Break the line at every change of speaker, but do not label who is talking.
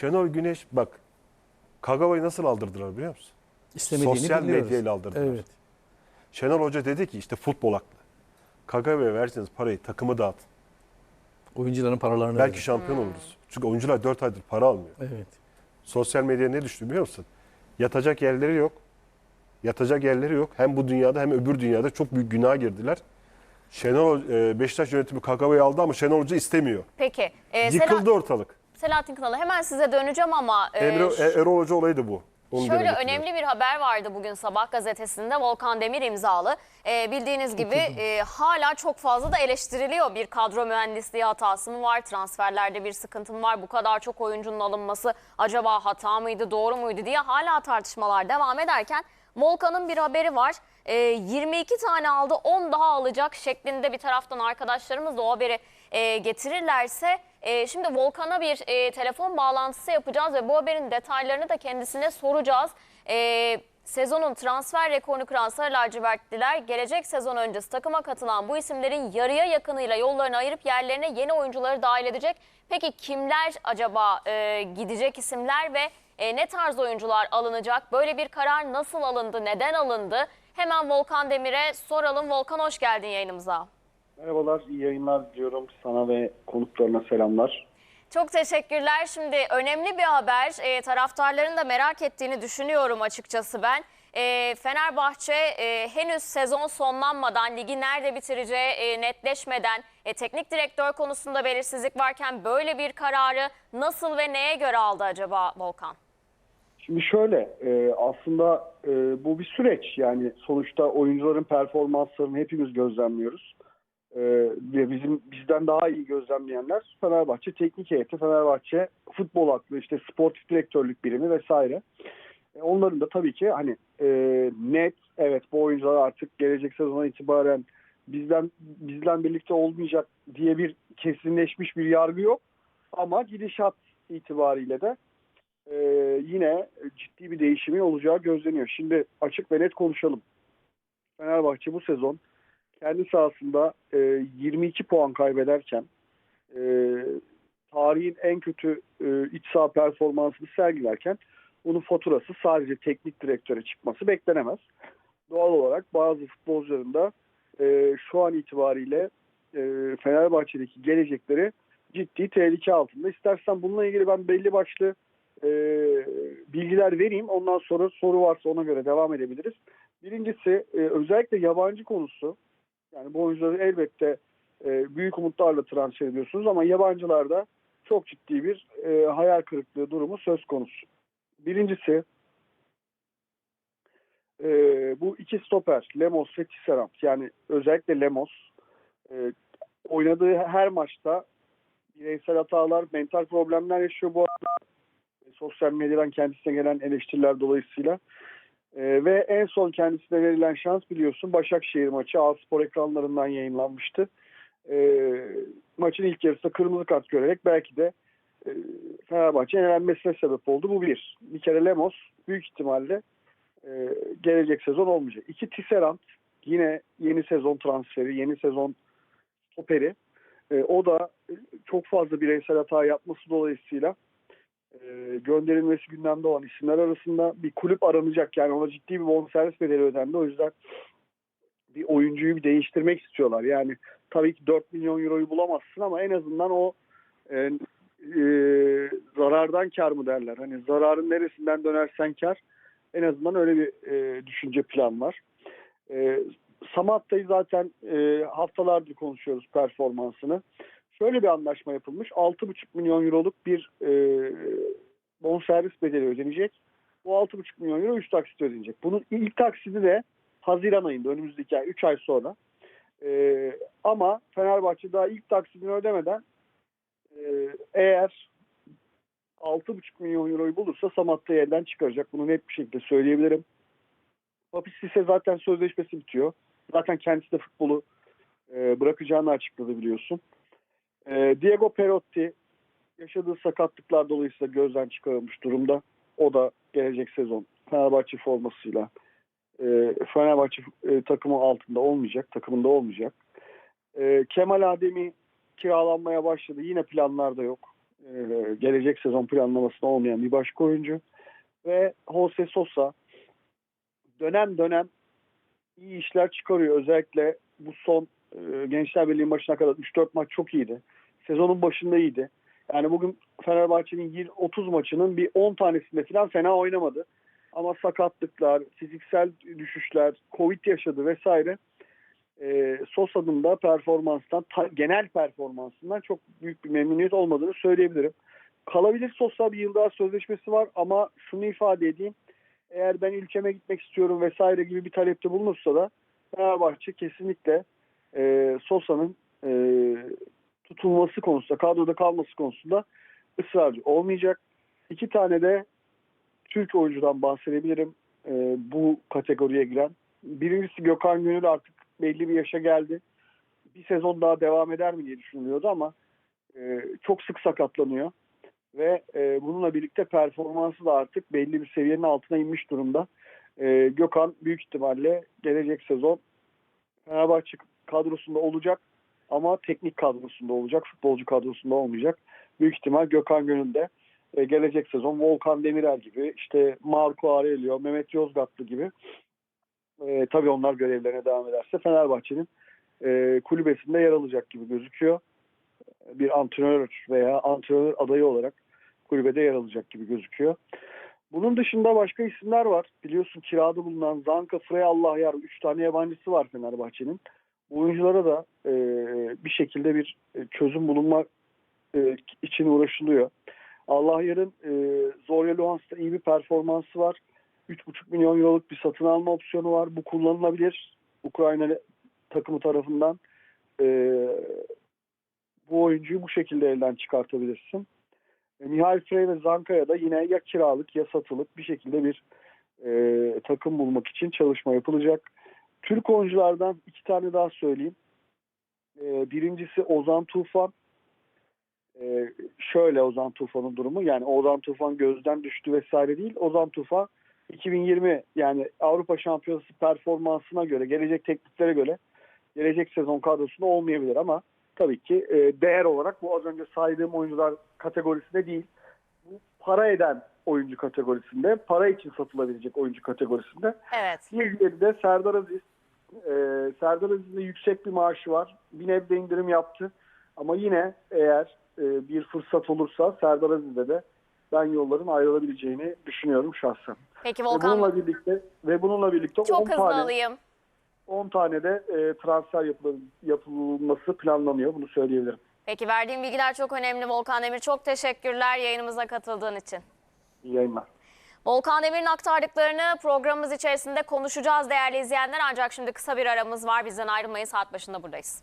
Şenol Güneş bak Kagawa'yı nasıl aldırdılar biliyor musun?
İstemediğini
Sosyal
biliyoruz.
medyayla aldırdılar.
Evet.
Şenol Hoca dedi ki işte futbol haklı. Kagawa'ya verseniz parayı takımı dağıtın.
Oyuncuların paralarını
Belki
verin.
şampiyon oluruz. Çünkü oyuncular 4 aydır para almıyor.
Evet.
Sosyal medyaya ne düştü biliyor musun? Yatacak yerleri yok. Yatacak yerleri yok. Hem bu dünyada hem öbür dünyada çok büyük günah girdiler. Şenol e, Beşiktaş yönetimi Kagawa'yı aldı ama Şenol Hoca istemiyor.
Peki. E,
Yıkıldı ortalık.
Selahattin Kınalı hemen size döneceğim ama e,
Emre, E- Erol Hoca olayı da bu. Onu
Şöyle önemli bir haber vardı bugün Sabah gazetesinde Volkan Demir imzalı. Ee, bildiğiniz gibi e, hala çok fazla da eleştiriliyor. Bir kadro mühendisliği hatası mı var? Transferlerde bir sıkıntı mı var? Bu kadar çok oyuncunun alınması acaba hata mıydı, doğru muydu diye hala tartışmalar devam ederken Volkan'ın bir haberi var. Ee, 22 tane aldı 10 daha alacak şeklinde bir taraftan arkadaşlarımız da o haberi e, getirirlerse e, şimdi Volkan'a bir e, telefon bağlantısı yapacağız ve bu haberin detaylarını da kendisine soracağız. E, sezonun transfer rekorunu kıran Sarı Lacivertliler gelecek sezon öncesi takıma katılan bu isimlerin yarıya yakınıyla yollarını ayırıp yerlerine yeni oyuncuları dahil edecek. Peki kimler acaba e, gidecek isimler ve e, ne tarz oyuncular alınacak? Böyle bir karar nasıl alındı, neden alındı? Hemen Volkan Demir'e soralım. Volkan hoş geldin yayınımıza.
Merhabalar, iyi yayınlar diliyorum sana ve konuklarına selamlar.
Çok teşekkürler. Şimdi önemli bir haber. E, taraftarların da merak ettiğini düşünüyorum açıkçası ben. E, Fenerbahçe e, henüz sezon sonlanmadan, ligi nerede bitireceği e, netleşmeden, e, teknik direktör konusunda belirsizlik varken böyle bir kararı nasıl ve neye göre aldı acaba Volkan?
Şimdi şöyle, e, aslında e, bu bir süreç. Yani sonuçta oyuncuların performanslarını hepimiz gözlemliyoruz. E, ve bizim bizden daha iyi gözlemleyenler Fenerbahçe teknik heyeti, Fenerbahçe futbol aklı, işte sportif direktörlük birimi vesaire. E, onların da tabii ki hani e, net, evet bu oyuncular artık gelecek sezona itibaren bizden bizden birlikte olmayacak diye bir kesinleşmiş bir yargı yok. Ama gidişat itibariyle de e, yine ciddi bir değişimi olacağı gözleniyor. Şimdi açık ve net konuşalım. Fenerbahçe bu sezon kendi sahasında e, 22 puan kaybederken e, tarihin en kötü e, iç saha performansını sergilerken bunun faturası sadece teknik direktöre çıkması beklenemez. Doğal olarak bazı futbolcuların da e, şu an itibariyle e, Fenerbahçe'deki gelecekleri ciddi tehlike altında. İstersen bununla ilgili ben belli başlı e, bilgiler vereyim. Ondan sonra soru varsa ona göre devam edebiliriz. Birincisi e, özellikle yabancı konusu. Yani bu oyuncuları elbette e, büyük umutlarla transfer ediyorsunuz ama yabancılarda çok ciddi bir e, hayal kırıklığı durumu söz konusu. Birincisi e, bu iki stoper Lemos ve Tisserand yani özellikle Lemos e, oynadığı her maçta bireysel hatalar, mental problemler yaşıyor bu arada. E, Sosyal medyadan kendisine gelen eleştiriler dolayısıyla. E, ve en son kendisine verilen şans biliyorsun Başakşehir maçı A-Spor ekranlarından yayınlanmıştı. E, maçın ilk yarısında kırmızı kart görerek belki de e, Fenerbahçe'nin elenmesine sebep oldu. Bu bir. Bir kere Lemos büyük ihtimalle e, gelecek sezon olmayacak. İki Tisserand yine yeni sezon transferi, yeni sezon stoperi. E, o da çok fazla bireysel hata yapması dolayısıyla e, gönderilmesi gündemde olan isimler arasında bir kulüp aranacak. Yani ona ciddi bir bonservis bedeli ödendi. O yüzden bir oyuncuyu bir değiştirmek istiyorlar. Yani tabii ki 4 milyon euroyu bulamazsın ama en azından o e, e, zarardan kar mı derler. Hani zararın neresinden dönersen kar. En azından öyle bir e, düşünce plan var. E, Samatta'yı zaten e, haftalardır konuşuyoruz performansını. Şöyle bir anlaşma yapılmış. 6,5 milyon euroluk bir e, bonservis bedeli ödenecek. Bu 6,5 milyon euro 3 taksit ödenecek. Bunun ilk taksidi de Haziran ayında önümüzdeki ay 3 ay sonra. E, ama Fenerbahçe daha ilk taksidini ödemeden e, eğer 6,5 milyon euroyu bulursa Samatta'yı elden çıkaracak. Bunu net bir şekilde söyleyebilirim. Papis ise zaten sözleşmesi bitiyor. Zaten kendisi de futbolu e, bırakacağını açıkladı biliyorsun. E, Diego Perotti yaşadığı sakatlıklar dolayısıyla gözden çıkarılmış durumda. O da gelecek sezon Fenerbahçe formasıyla e, Fenerbahçe e, takımı altında olmayacak, takımında olmayacak. E, Kemal Ademi kiralanmaya başladı. Yine planlarda yok. e, gelecek sezon planlamasında olmayan bir başka oyuncu. Ve Jose Sosa dönem dönem iyi işler çıkarıyor. Özellikle bu son e, Gençler Birliği maçına kadar 3-4 maç çok iyiydi. Sezonun başında iyiydi. Yani bugün Fenerbahçe'nin 20 30 maçının bir 10 tanesinde falan fena oynamadı. Ama sakatlıklar, fiziksel düşüşler, Covid yaşadı vesaire. E, Sosa'nın da performanstan, ta- genel performansından çok büyük bir memnuniyet olmadığını söyleyebilirim. Kalabilir Sosa bir yıl daha sözleşmesi var ama şunu ifade edeyim. Eğer ben ülkeme gitmek istiyorum vesaire gibi bir talepte bulunursa da Fenerbahçe kesinlikle e, Sosa'nın e, tutulması konusunda, kadroda kalması konusunda ısrarcı olmayacak. İki tane de Türk oyuncudan bahsedebilirim e, bu kategoriye giren. Birincisi Gökhan Gönül artık belli bir yaşa geldi. Bir sezon daha devam eder mi diye düşünülüyordu ama e, çok sık sakatlanıyor. Ve e, bununla birlikte performansı da artık belli bir seviyenin altına inmiş durumda. E, Gökhan büyük ihtimalle gelecek sezon Fenerbahçe kadrosunda olacak ama teknik kadrosunda olacak, futbolcu kadrosunda olmayacak. Büyük ihtimal Gökhan Gönül de e, gelecek sezon Volkan Demirel gibi, işte Marco Aurelio, Mehmet Yozgatlı gibi e, tabii onlar görevlerine devam ederse Fenerbahçe'nin e, kulübesinde yer alacak gibi gözüküyor. Bir antrenör veya antrenör adayı olarak kulübede yer alacak gibi gözüküyor. Bunun dışında başka isimler var. Biliyorsun kirada bulunan Zanka, Frey, Allah yar. Üç tane yabancısı var Fenerbahçe'nin. Bu oyunculara da e, bir şekilde bir e, çözüm bulunmak e, için uğraşılıyor. Allah yarın e, Zorya Luhansk'ta iyi bir performansı var. 3,5 milyon euroluk bir satın alma opsiyonu var. Bu kullanılabilir Ukrayna takımı tarafından. E, bu oyuncuyu bu şekilde elden çıkartabilirsin. E, Mihail Frey ve Zanka'ya da yine ya kiralık ya satılık bir şekilde bir e, takım bulmak için çalışma yapılacak. Türk oyunculardan iki tane daha söyleyeyim. E, birincisi Ozan Tufan. E, şöyle Ozan Tufan'ın durumu. Yani Ozan Tufan gözden düştü vesaire değil. Ozan Tufan 2020 yani Avrupa Şampiyonası performansına göre, gelecek tekniklere göre gelecek sezon kadrosunda olmayabilir ama tabii ki e, değer olarak bu az önce saydığım oyuncular kategorisinde değil. Bu para eden oyuncu kategorisinde, para için satılabilecek oyuncu kategorisinde.
Evet.
Diğerleri de Serdar Aziz. E, Serdar Aziz'in yüksek bir maaşı var. Bir nebze indirim yaptı. Ama yine eğer e, bir fırsat olursa Serdar Aziz'de de ben yolların ayrılabileceğini düşünüyorum şahsen.
Peki
Ve
Volkan
bununla birlikte ve bununla birlikte 10
çok hızlı
tane
alayım.
10 tane de e, transfer yapıl- yapılması planlanıyor. Bunu söyleyebilirim.
Peki verdiğim bilgiler çok önemli Volkan Demir. Çok teşekkürler yayınımıza katıldığın için.
İyi yayınlar.
Volkan Demir'in aktardıklarını programımız içerisinde konuşacağız değerli izleyenler. Ancak şimdi kısa bir aramız var. Bizden ayrılmayın saat başında buradayız.